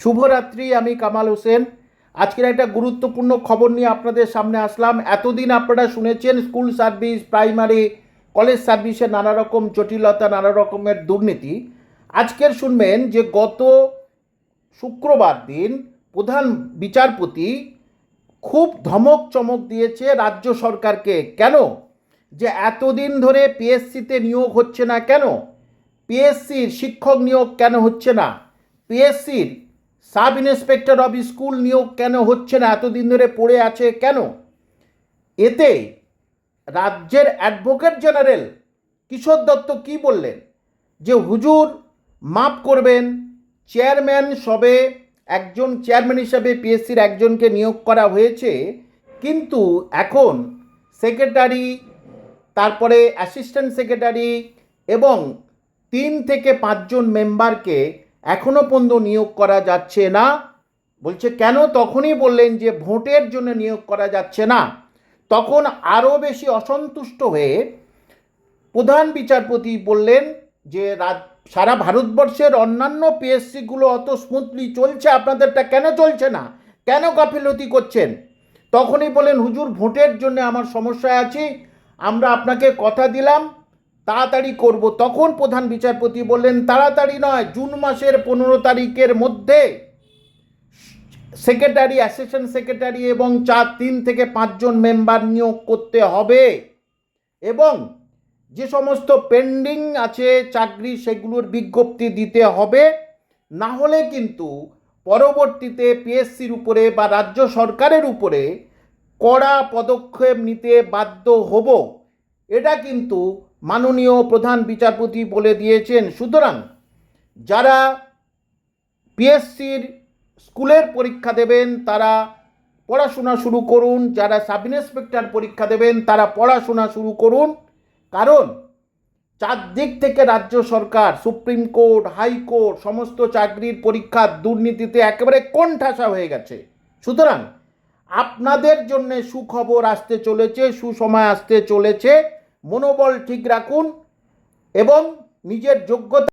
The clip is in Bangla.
শুভরাত্রি, আমি কামাল হোসেন। আজকের একটা গুরুত্বপূর্ণ খবর নিয়ে আপনাদের সামনে আসলাম। এতদিন আপনারা শুনেছেন, স্কুল সার্ভিস, প্রাইমারি, কলেজ সার্ভিসে নানা রকম জটিলতা নানা রকমের দুর্নীতি। আজকের শুনবেন যে গত শুক্রবার দিন প্রধান বিচারপতি খুব ধমক চমক দিয়েছে রাজ্য সরকারকে। কেন? যে এতদিন ধরে পিএসসিতে নিয়োগ হচ্ছে না কেন? পিএসসির শিক্ষক নিয়োগ কেন হচ্ছে না? পিএসসির সাব ইন্সপেক্টর অফ স্কুল নিয়োগ কেন হচ্ছে না? এতদিন ধরে পড়ে আছে কেন? এতে রাজ্যের অ্যাডভোকেট জেনারেল কিশোর দত্ত কি বললেন? যে হুজুর মাপ করবেন, চেয়ারম্যান সবে একজন চেয়ারম্যান হিসাবে পিএসসির একজনকে নিয়োগ করা হয়েছে, কিন্তু এখন সেক্রেটারি, তারপরে অ্যাসিস্ট্যান্ট সেক্রেটারি এবং তিন থেকে পাঁচজন মেম্বারকে এখনও পর্যন্ত নিয়োগ করা যাচ্ছে না। বলছে, কেন? তখনই বললেন যে ভোটের জন্য নিয়োগ করা যাচ্ছে না। তখন আরও বেশি অসন্তুষ্ট হয়ে প্রধান বিচারপতি বললেন যে সারা ভারতবর্ষের অন্যান্য পিএসসিগুলো অত স্মুথলি চলছে, আপনাদেরটা কেন চলছে না? কেন গাফিলতি করছেন? তখনই বলেন হুজুর, ভোটের জন্য আমার সমস্যায় আছি। আমরা আপনাকে কথা দিলাম তাড়াতাড়ি করব। তখন প্রধান বিচারপতি বললেন, তাড়াতাড়ি নয়, জুন মাসের পনেরো তারিখের মধ্যে সেক্রেটারি অ্যাসিস্ট্যান্ট সেক্রেটারি এবং চার, তিন থেকে পাঁচজন মেম্বার নিয়োগ করতে হবে এবং যে সমস্ত পেন্ডিং আছে চাকরি সেগুলোর বিজ্ঞপ্তি দিতে হবে। না হলে কিন্তু পরবর্তীতে পিএসসির উপরে বা রাজ্য সরকারের উপরে কড়া পদক্ষেপ নিতে বাধ্য হব। এটা কিন্তু মাননীয় প্রধান বিচারপতি বলে দিয়েছেন, সুতরাং যারা পিএসসির স্কুলের পরীক্ষা দেবেন, তারা পড়াশোনা শুরু করুন, যারা সাব ইন্সপেক্টর পরীক্ষা দেবেন, তারা পড়াশোনা শুরু করুন। কারণ চারদিক থেকে রাজ্য সরকার, সুপ্রিম কোর্ট, হাইকোর্ট, সমস্ত চাকরির পরীক্ষার দুর্নীতিতে একেবারে কোণঠাসা হয়ে গেছে। সুতরাং আপনাদের জন্য সুখবর আসতে চলেছে, সুসময় আসতে চলেছে। মনোবল ঠিক রাখুন এবং নিজের যোগ্যতা